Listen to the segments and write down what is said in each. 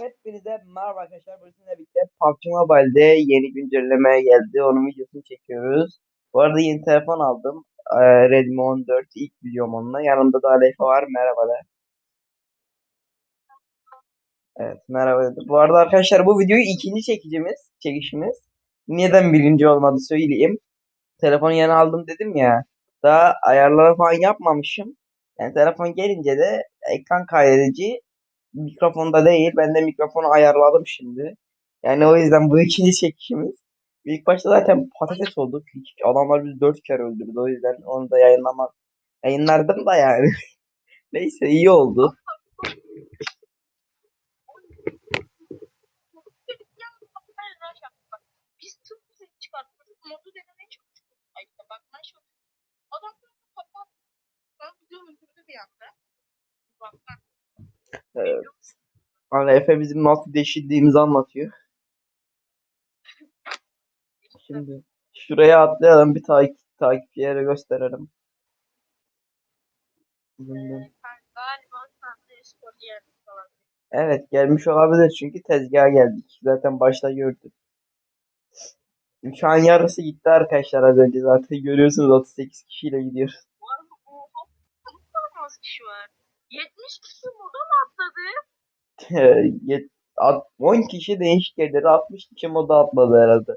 Hepinize merhaba arkadaşlar. Bugün sizinle birlikte PUBG Mobile'de yeni güncelleme geldi. Onun videosunu çekiyoruz. Bu arada yeni telefon aldım. Ee, Redmi 14 ilk videom onunla. Yanımda da Aleyfa var. Merhaba de. Evet merhaba dedi. Bu arada arkadaşlar bu videoyu ikinci çekicimiz, çekişimiz. Neden birinci olmadı söyleyeyim. Telefonu yeni aldım dedim ya. Daha ayarları falan yapmamışım. Yani telefon gelince de ekran kaydedici mikrofonda değil. Ben de mikrofonu ayarladım şimdi. Yani o yüzden bu ikinci çekişimiz. İlk başta zaten patates olduk. Adamlar bizi dört kere öldürdü. O yüzden onu da yayınlamak yayınlardım da yani. Neyse iyi oldu. Biz tıp bize çıkarttık. Modu denemeye çalıştık. Ay işte bakmaya çalıştık. Adam böyle kapattı. Ben bizi öldürdü bir anda. Baktan. Evet. Hani Efe bizim nasıl deşildiğimizi anlatıyor. Şimdi şuraya atlayalım bir takip takipçilere gösterelim. Evet gelmiş olabilir çünkü tezgaha geldik. Zaten başta gördük. Şu an yarısı gitti arkadaşlar az önce zaten görüyorsunuz 38 kişiyle gidiyoruz. Bu arada oha. Çok az kişi var. 70 kişi moda mı atladı? Yet- at- 10 kişi değişik yerlere 60 kişi moda atladı herhalde.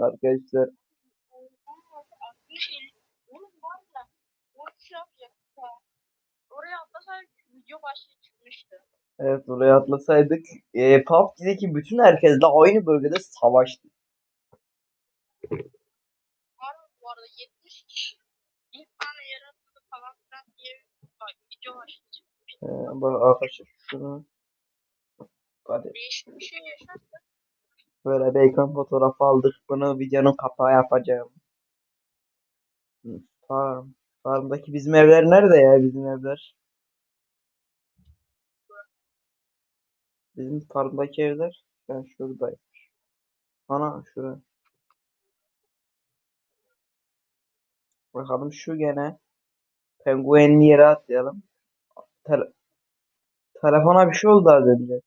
Arkadaşlar 60 50. Oğlum var ya. O yapacak. Oraya atlasaydık video başlığı çıkmıştı. evet oraya atlasaydık e, PUBG'deki bütün herkesle aynı bölgede savaştık. Var mı bu arada 70 kişi. Bir tane yarattı falan filan diye bir video başlığı çıkmıştı. E, bak arkadaşlar şunu hadi bir şey böyle ekran fotoğrafı aldık. Bunu videonun kapağı yapacağım. Farm. Farm'daki bizim evler nerede ya bizim evler? Bizim farmdaki evler ben şuradayım. Ana şurada. Bakalım şu gene. Penguenli yere atlayalım. Tele- telefona bir şey oldu az önce.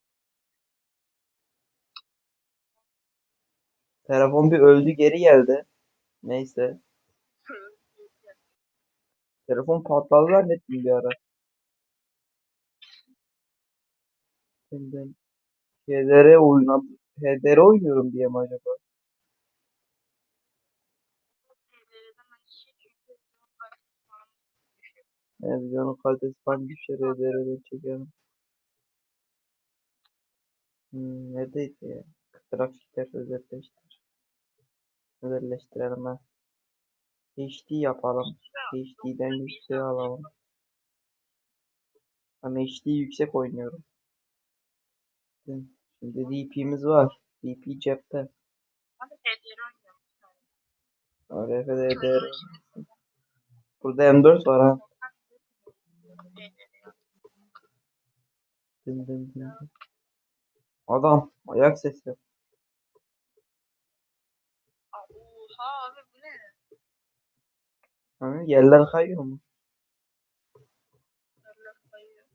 Telefon bir öldü geri geldi. Neyse. Telefon patladı zannettim bir ara. Şimdi HDR oyuna HDR oynuyorum diye mi acaba? Yani videonun kalitesi falan düşer HDR'den çekelim. Hmm, neredeydi ya? Grafikler özelleştir. Özelleştirelim ha. HD yapalım. HD'den yükseğe alalım. Ben HD yüksek oynuyorum. Şimdi DP'miz var. DP cepte. Ben. RF'de. Burada M4 var ha. Dım dım dım. Adam ayak sesi. Oha abi bu ne? Hani yerler kayıyor mu? Yerler kayıyor.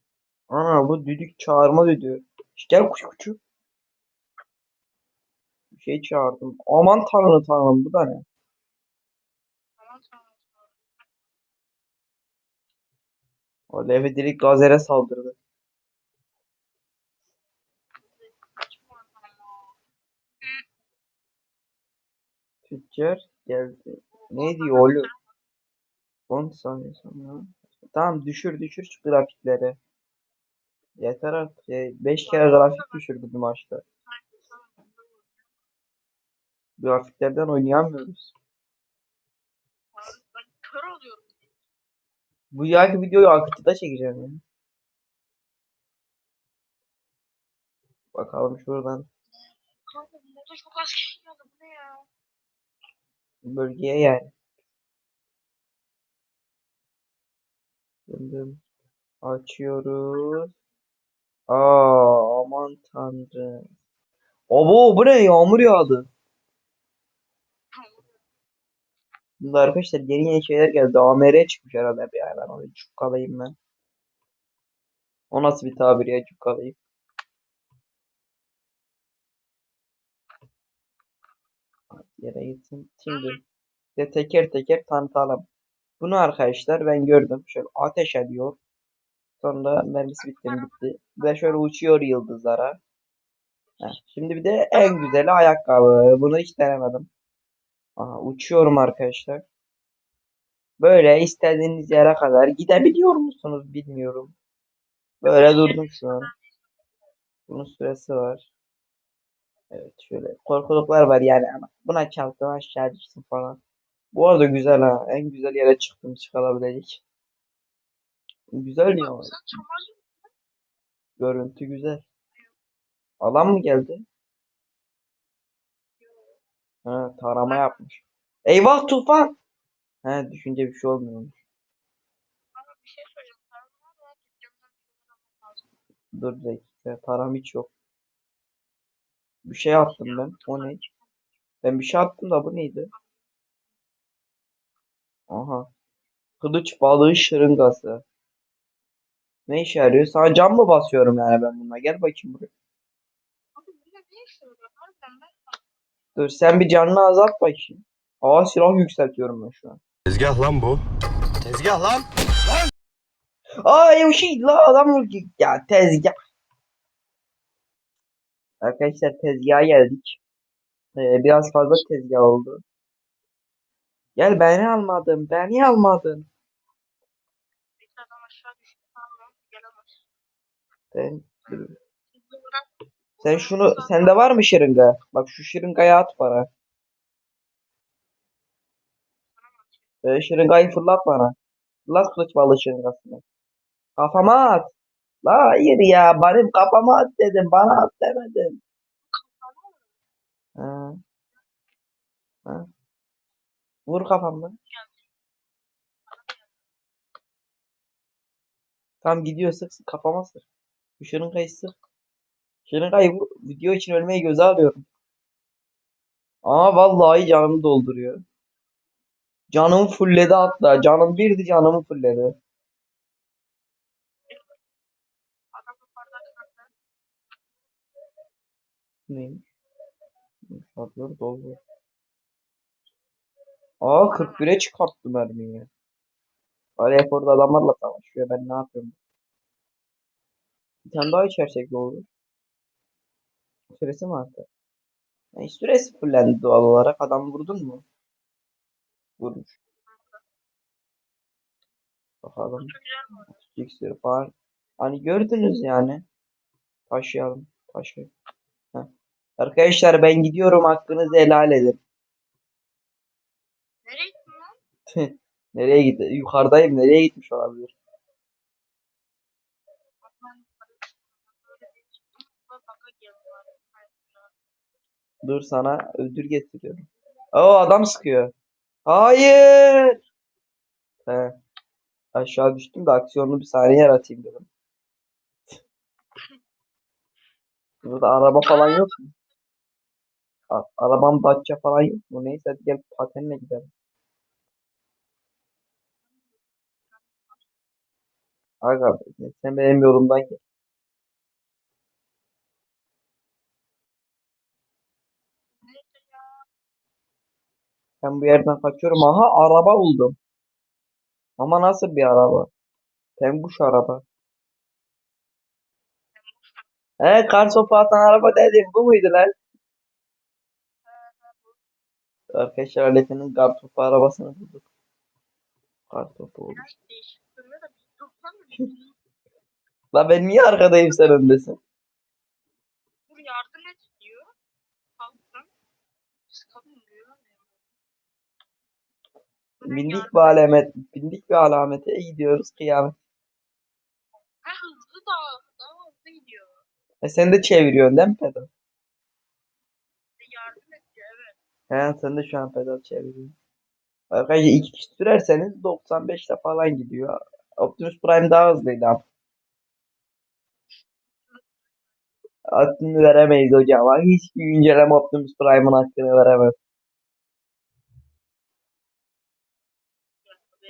Ana bu düdük çağırma düdüğü. İşte gel kuş kuçu. Bir şey çağırdım. Aman tanrı tanrım bu da ne? Tamam tamam. tamam. O Levi direkt Gazer'e saldırdı. Tüccar geldi. Ne diyor oğlum? 10 saniye sonra. Tamam düşür düşür şu grafikleri. Yeter artık. 5 kere grafik düşürdü bu maçta. Grafiklerden oynayamıyoruz. Bu yaki videoyu akıcıda çekeceğim ya. Bakalım şuradan Kanka moda çok az kişi geldi. Bu ne ya? Bölgeye yani. Şimdi açıyoruz. Aa aman tanrım. Abo bu ne yağmur yağdı. Bunda arkadaşlar yeni yeni şeyler geldi. AMR çıkmış herhalde yani ben onu cukkalayayım ben. O nasıl bir tabir ya cukkalayayım. Yere gitsin. Şimdi de teker teker tanıtalım. Bunu arkadaşlar ben gördüm. Şöyle ateş ediyor. Sonra mermisi bitti bitti. Ve şöyle uçuyor yıldızlara. Heh, Şimdi bir de en güzeli ayakkabı. Bunu hiç denemedim. Aha, uçuyorum arkadaşlar. Böyle istediğiniz yere kadar gidebiliyor musunuz bilmiyorum. Böyle durdum şu an. Bunun süresi var. Evet şöyle korkuluklar var yani ama buna çarptım aşağı düştüm falan. Bu arada güzel ha. En güzel yere çıktım çıkarabilecek. Güzel ya. Görüntü güzel. Alan mı geldi? Ha, tarama yapmış. Eyvah tufan. He düşünce bir şey olmuyormuş. Şey lazım. Dur bir dakika. Param hiç yok. Bir şey attım ben. O ne? Ben bir şey attım da bu neydi? Aha. Kılıç balığı şırıngası. Ne işe yarıyor? Sana cam mı basıyorum yani ben bununla? Gel bakayım buraya. Dur sen bir canını azalt bakayım. Aa silah yükseltiyorum ben şu an. Tezgah lan bu. Tezgah lan. Aa o şey la adam. Ya tezgah. Arkadaşlar tezgaha geldik. Ee, biraz fazla tezgah oldu. Gel beni almadın. Beni almadın. bir adam aşağı düştü. Gelemez. Sen şunu sende var mı şırınga? Bak şu şırıngaya at bana. Ee, şırıngayı fırlat bana. Fırlat kılıç balığı şırıngasını. Kafama at. La hayır ya benim kafama at dedim. Bana at demedim. Ha. Ha. Vur kafamdan. Tam gidiyor sık sık kafama sık. Bu şırıngayı sık. Şırıngayı vur. Video için ölmeyi göze alıyorum. Aa vallahi canımı dolduruyor. Canımı fulledi hatta. Canım birdi canımı fulledi. Neymiş? Şartları doldu. Aa 41'e çıkarttı mermiyi. Araya orada adamlarla savaşıyor. Ben ne yapıyorum? Bir tane daha içersek ne olur? Süresi mi arttı? Yani süresi fullendi doğal olarak. Adam vurdun mu? Vurmuş. Bakalım. İksir falan. Hani gördünüz yani. Taşıyalım. Taşıyalım. Arkadaşlar ben gidiyorum. Hakkınızı helal edin. Nereye gittin? Nereye gitti? Yukarıdayım. Nereye gitmiş olabilir? Dur sana ödül getiriyorum. Oo adam sıkıyor. Hayır. He. Aşağı düştüm de aksiyonlu bir sahne yaratayım dedim. Burada araba falan yok mu? A- Arabam Dacia falan yok mu? Neyse hadi gel patenle gidelim. Aga sen benim yolumdan gel. Ben bu yerden kaçıyorum. Aha araba buldum. Ama nasıl bir araba? Penguş araba. He kar sopa atan araba dedim. Bu muydu lan? Biraz değişik duruyor da bir dursan mı? La ben niye arkadayım sen öndesin? Dur yardım et diyor. Kalktım. Sıkalım diyor. Bindik bir alamet, bindik bir alamete gidiyoruz kıyamet. Ha hızlı da daha hızlı gidiyor. E sen de çeviriyorsun değil mi pedal? Ve yardım et diyor de şu an pedal çeviriyorsun. Arkadaşlar iki kişi sürerseniz 95'te falan gidiyor. Optimus Prime daha hızlıydı ama. Hakkını veremeyiz hocam. Hiçbir güncelleme Optimus Prime'ın hakkını veremez.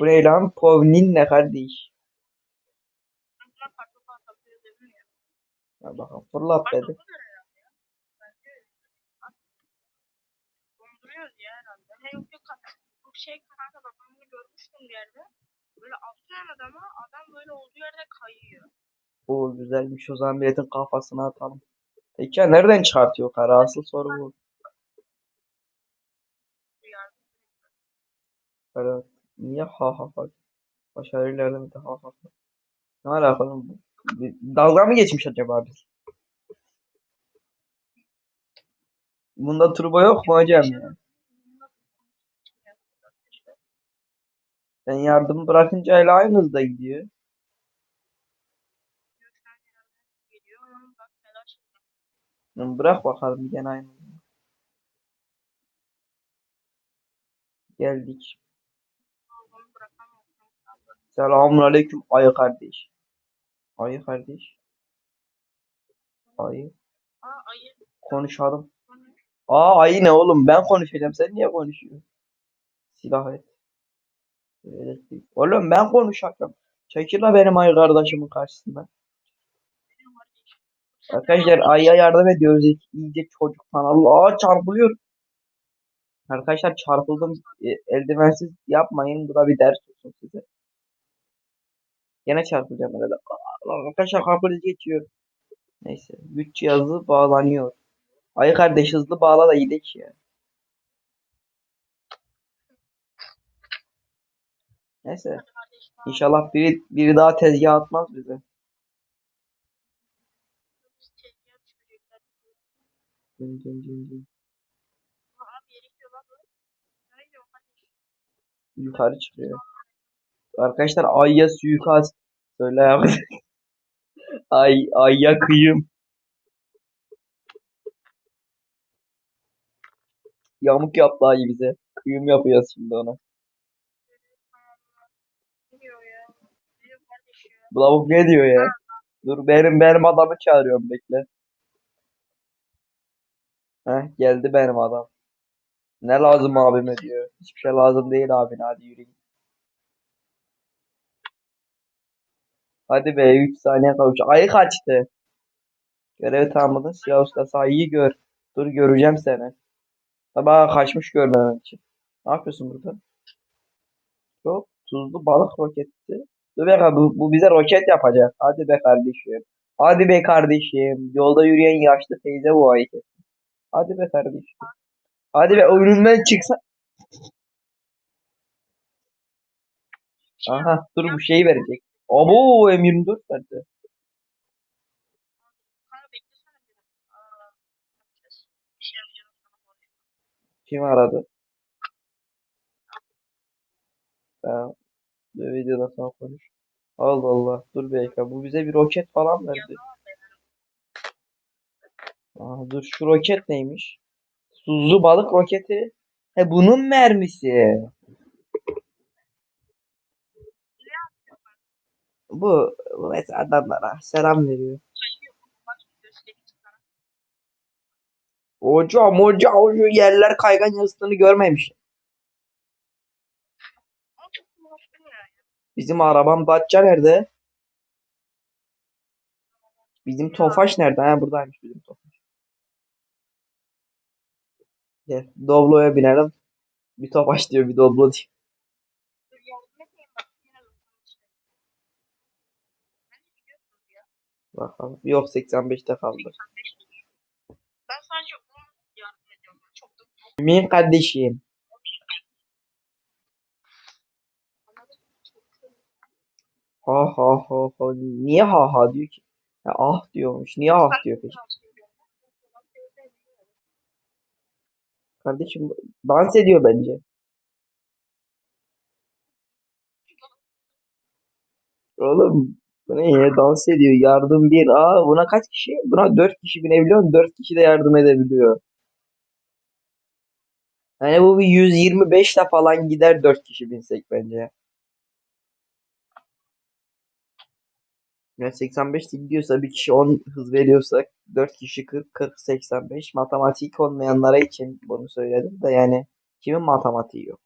Bu ne lan? Povnin ne kardeş? Ya. Bakalım fırlat dedi. oluyor herhalde ya. Bence öyle. Donduruyoruz ya Bu şey kanka bak ben bunu görmüştüm bir yerde. Böyle atlayan adama adam böyle olduğu yerde kayıyor. Bu güzelmiş o zaman milletin kafasına atalım. Peki ya nereden çıkartıyor kara? Asıl soru bu. Kara niye ha ha ha? Başarılardan bir de ha ha ha. Ne alakalı bu? Bir Dalga mı geçmiş acaba biz? Bunda turbo yok mu hocam ya? Ben yardım bırakınca hala aynı hızda gidiyor. Lan Bırak bakalım gene aynı. hızda. Geldik. Selamun aleyküm ayı kardeş. Ayı kardeş. Ayı. Ayı. Konuşalım. Aa ayı ne oğlum? Ben konuşacağım. Sen niye konuşuyorsun? Silah et. Oğlum ben konuşacağım. Çekil la benim ayı kardeşimin karşısında. Arkadaşlar ayıya yardım ediyoruz. İyice çocuktan. Allah çarpılıyor. Arkadaşlar çarpıldım. E, eldivensiz yapmayın. Bu da bir ders olsun size. Yine çarpılacağım. Aa, Arkadaşlar kalkınca geçiyor. Neyse. Güç cihazı bağlanıyor. Ayı kardeş hızlı bağla da gidelim ya. Neyse. İnşallah biri, biri daha tezgah atmaz bize. Abi bu. Nereye gidiyor kardeş? Yukarı çıkıyor. Arkadaşlar ayıya suikast. Söyle ya. Ay, ayya kıyım. Yamuk yaptı ayı bize. Kıyım yapacağız şimdi ona. Ne diyor ya? Ne diyor kardeş ya? Bu lavuk ne diyor ya? Dur benim benim adamı çağırıyorum bekle. Heh geldi benim adam. Ne lazım abime diyor. Hiçbir şey lazım değil abine hadi yürüyün. Hadi be 3 saniye kalmış. Ayı kaçtı. Görevi tamamladın. Siyah ustası ayıyı gör. Dur göreceğim seni. Sabah kaçmış görmemem için. Ne yapıyorsun burada? Çok tuzlu balık roketi. Dur be bu, bu bize roket yapacak. Hadi be kardeşim. Hadi be kardeşim. Yolda yürüyen yaşlı teyze bu ayı. Hadi be kardeşim. Hadi be önümden çıksa. Aha dur bu şeyi verecek. Abo M24 verdi. Kim aradı? Ha, bu videoda sonra konuş. Allah Allah. Dur dakika. Bu bize bir roket falan verdi. Aa, dur şu roket neymiş? Tuzlu balık roketi. He bunun mermisi. Bu, bu mesela adamlara selam veriyor. Hocam hocam şu yerler kaygan yazısını görmemiş. Ama çok uğraştım ya. Bizim arabam Datça nerede? Bizim Tofaş nerede? Ha buradaymış bizim Tofaş. Gel Doblo'ya binelim. Bir Tofaş diyor bir Doblo diyor. Bakalım. Yok 85'te kaldı. Ben sadece onu yardım ediyorum. Çok da Kimin kardeşim? Ha ha ha ha. Niye ha ha diyor ki? Ha, ah diyormuş. Niye ah diyor peki? Kardeşim dans ediyor bence. Oğlum bu ne ya dans ediyor. Yardım bir. Aa buna kaç kişi? Buna 4 kişi binebiliyor. 4 kişi de yardım edebiliyor. Yani bu bir 125 de falan gider 4 kişi binsek bence. Yani 85 gidiyorsa bir kişi 10 hız veriyorsa 4 kişi 40, 40, 85. Matematik olmayanlara için bunu söyledim de yani kimin matematiği yok?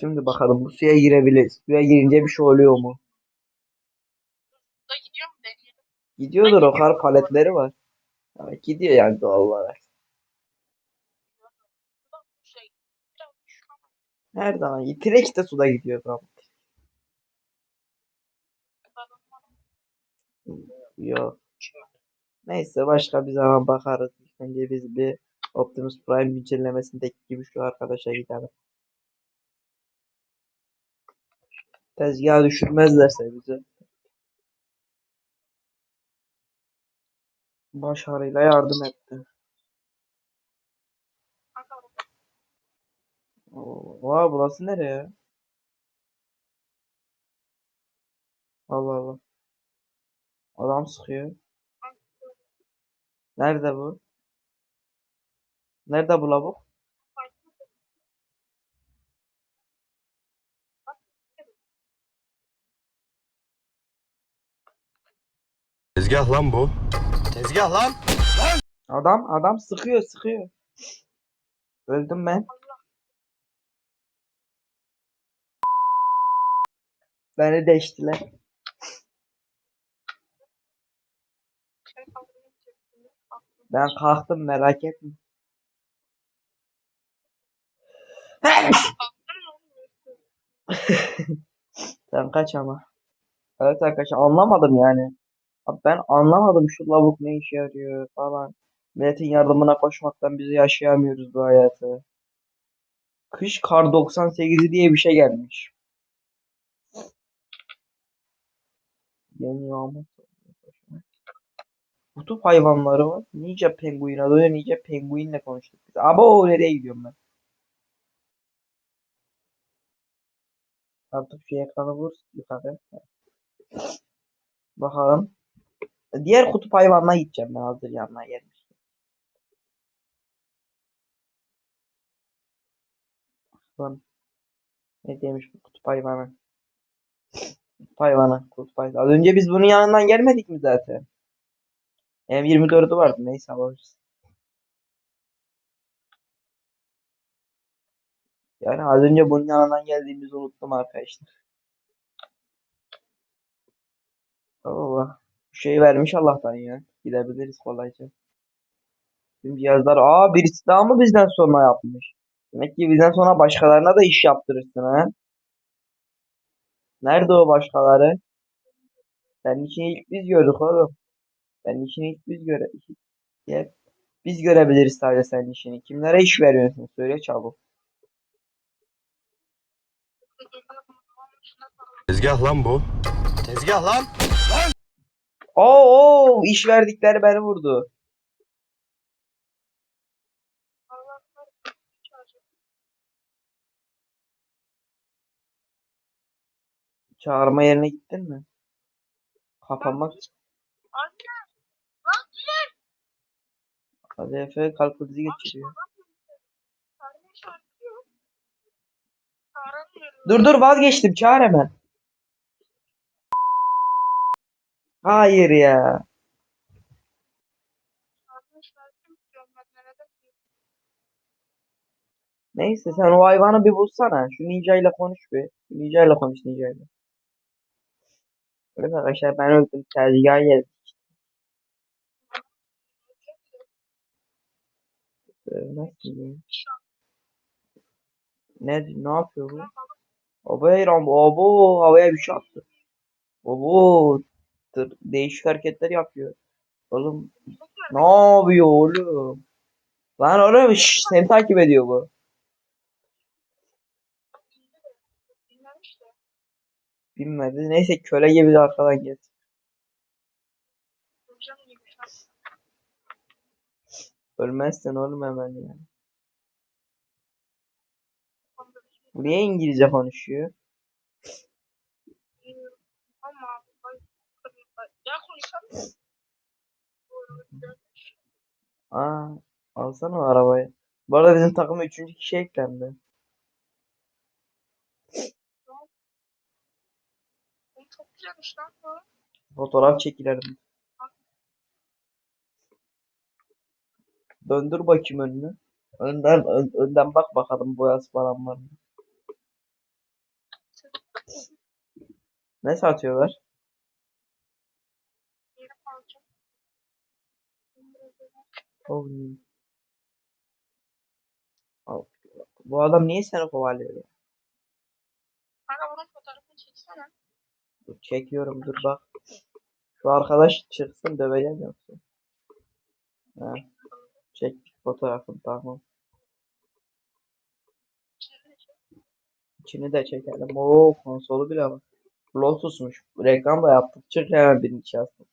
Şimdi bakalım bu suya girebilir. Suya girince bir şey oluyor mu? Gidiyordur o kar paletleri var. Yani gidiyor yani doğal olarak. Her zaman. Direkt de suda gidiyor tamam. Yok. Neyse başka bir zaman bakarız. Önce biz bir Optimus Prime güncellemesindeki gibi şu arkadaşa gidelim. Tezgaha düşürmezlerse bizi. Başarıyla yardım etti. Oha burası nereye? Allah Allah. Adam sıkıyor. Nerede bu? Nerede bu lavuk? Tezgah lan bu. Tezgah lan. Adam adam sıkıyor sıkıyor. Öldüm ben. Beni için. Ben kalktım merak etme. Sen kaç ama. Evet arkadaşlar anlamadım yani. Abi ben anlamadım şu lavuk ne işe yarıyor falan. Milletin yardımına koşmaktan biz yaşayamıyoruz bu hayatı. Kış kar 98'i diye bir şey gelmiş. Yeni yağmur. Kutup hayvanları var. Nice penguin adı nice penguinle konuştuk biz. Abo nereye gidiyorum ben? Artık şu ekranı vur yukarı. Bakalım. Diğer kutup hayvanına gideceğim ben hazır yanına gelmiş. Bakalım. Ne demiş bu kutup hayvanı? Kutup hayvanı. Az önce biz bunun yanından gelmedik mi zaten? M24'ü vardı. Neyse alırız. Yani az önce bunun yanından geldiğimizi unuttum arkadaşlar. Allah. Bir şey vermiş Allah'tan ya. Gidebiliriz kolayca. Tüm cihazlar. Aa birisi daha mı bizden sonra yapmış? Demek ki bizden sonra başkalarına da iş yaptırırsın ha. Nerede o başkaları? Senin için ilk biz gördük oğlum. Senin için ilk biz göre Gel. Biz görebiliriz sadece senin işini. Kimlere iş veriyorsun? Söyle çabuk. Tezgah lan bu. Tezgah lan. Oo, oo iş verdikleri beni vurdu. Çağırma yerine gittin mi? Kapanmak. Anne. Lan dur. Hadi Efe kalp krizi geçiriyor. Anne. Çağıramıyorum. Dur dur vazgeçtim. Çağır hemen. Hayır ya. Anne ben nerede. Neyse sen o hayvanı bir bulsana. Şu Ninja ile konuş bir. Ninja ile konuş Ninja ile. Evet arkadaşlar ben öldüm. Tezgaha geldim. Ölmezsin ya. Ne, ne yapıyor bu? Abo Eyran, abo havaya bir şey attı. Abo tır, değişik hareketler yapıyor. Oğlum ne yapıyor oğlum? Lan oğlum şş, seni takip ediyor bu. Dinlemiş de. Bilmedi. Neyse köle gibi de arkadan gibi. Ölmezsen oğlum hemen ya. Bu niye İngilizce konuşuyor? Aa, alsana arabayı. Bu arada bizim takıma üçüncü kişi eklendi. Bu çok güzelmiş lan bu. Fotoğraf çekilerdim. Döndür bakayım önünü. Önden ön- önden bak bakalım boyası falan var mı? Ne satıyorlar? Al. Bu adam niye seni kovalıyor ya? Kanka bunun. Dur, çekiyorum dur bak. Şu arkadaş çıksın döveceğim yoksa. Ha. Çektik fotoğrafını tamam. İçini de çekelim. Oo konsolu bile var. Lotus'muş. Reklam da yaptık. Çık hemen birini içerisine.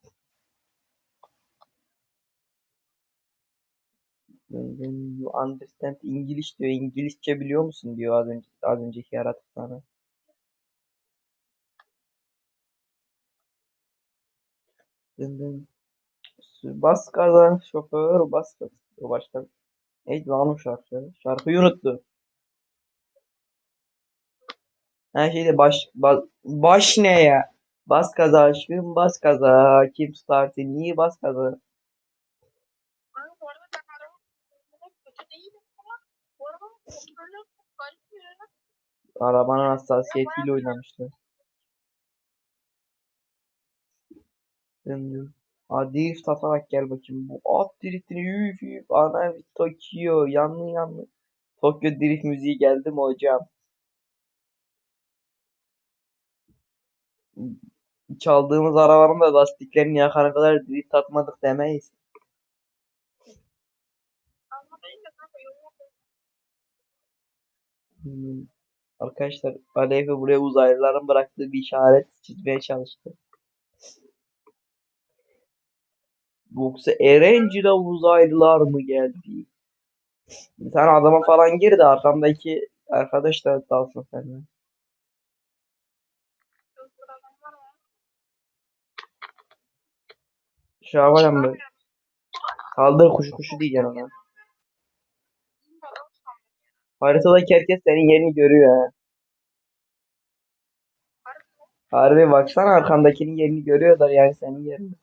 You understand İngiliz diyor. İngilizce biliyor musun diyor az önce az önceki yaratık Dın dın. Bas gaza şoför bas gaza. O başka. Neydi lan o şarkı? Şarkıyı unuttu. Her şeyde baş, baş, baş ne ya? Bas gaza aşkım bas gaza. Kim tutar seni bas gaza. Kanka bu arada ben araba kullanmada kötü değilim ama bu arabanın kontrolü çok garip bir yere. Arabanın hassasiyetiyle oynamışlar. Şimdi Hadi drift atarak gel bakayım. Bu at driftini üf üf ana Tokyo yanlı yanlı. Tokyo drift müziği geldi mi hocam? Çaldığımız arabanın da lastiklerini yakana kadar drift atmadık demeyiz. Hmm. Arkadaşlar Alefe buraya uzaylıların bıraktığı bir işaret çizmeye çalıştı. Yoksa Erencil'e uzaylılar mı geldi? Bir tane adama falan girdi arkamdaki arkadaş da dalsın seninle. Şaban mı? Kaldır kuşu kuşu diyeceksin ona. Haritadaki herkes senin yerini görüyor ha. Harbi baksana arkandakinin yerini görüyorlar yani senin yerini.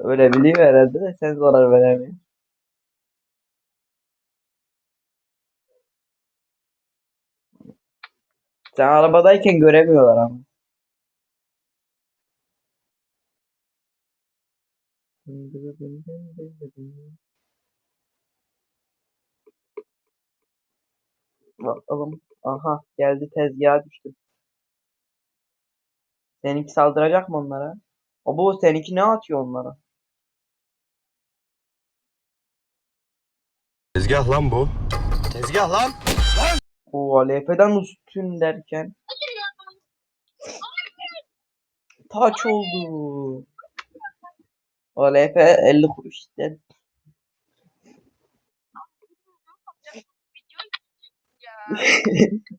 Öyle biliyor musun? Öyle biliyor herhalde de sen zarar veremiyorsun. Sen arabadayken göremiyorlar ama. Bakalım. Aha geldi tezgaha düştü. Seninki saldıracak mı onlara? O bu seninki ne atıyor onlara? Tezgah lan bu. Tezgah lan. O LP'den üstün derken taç oldu. O LP 50 kuruş işte.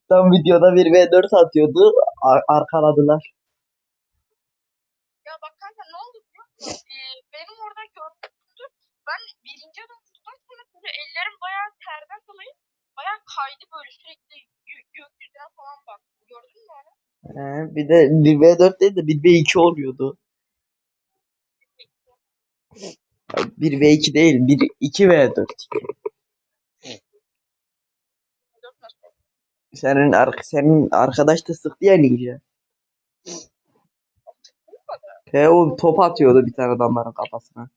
Tam videoda bir V4 atıyordu. Ar- arkaladılar. Ya bak kanka ne oldu biliyor musun? Ee, benim orada gördüğüm ben birinci adım vurdum sonra böyle ellerim bayağı terden dolayı bayağı kaydı böyle sürekli gö- gökyüzüne falan bak. Gördün mü onu? He, bir de bir V4 değil de bir V2 oluyordu. Bir V2 değil, bir 2 V4. Dört nasıl? Senin ar senin arkadaş da sıktı ya iyice. He o top atıyordu bir tane adamların kafasına.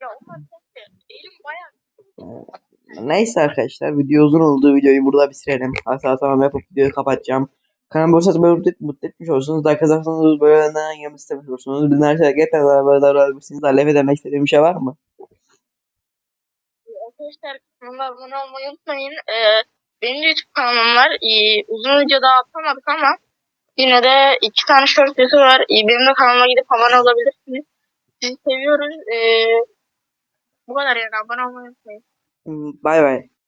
Ya onlar çok elim bayağı Neyse arkadaşlar video uzun oldu. Videoyu burada bitirelim. Asla tamam yapıp videoyu kapatacağım. Kanalıma olursanız böyle mutlu, mutlu etmiş olursunuz. Daha kazanırsanız böyle önden yemek istemiş olursunuz. Bizim her şeyler hep beraber davranabilirsiniz. Alefe demek istediğim bir şey var mı? Arkadaşlar kanalıma abone olmayı unutmayın. Ee, benim YouTube kanalım var. Ee, uzun video daha atamadık ama yine de iki tane short sesi var. Ee, benim de kanalıma gidip abone olabilirsiniz. Sizi seviyoruz. Ee, bu kadar yani abone olmayı unutmayın. 嗯拜拜。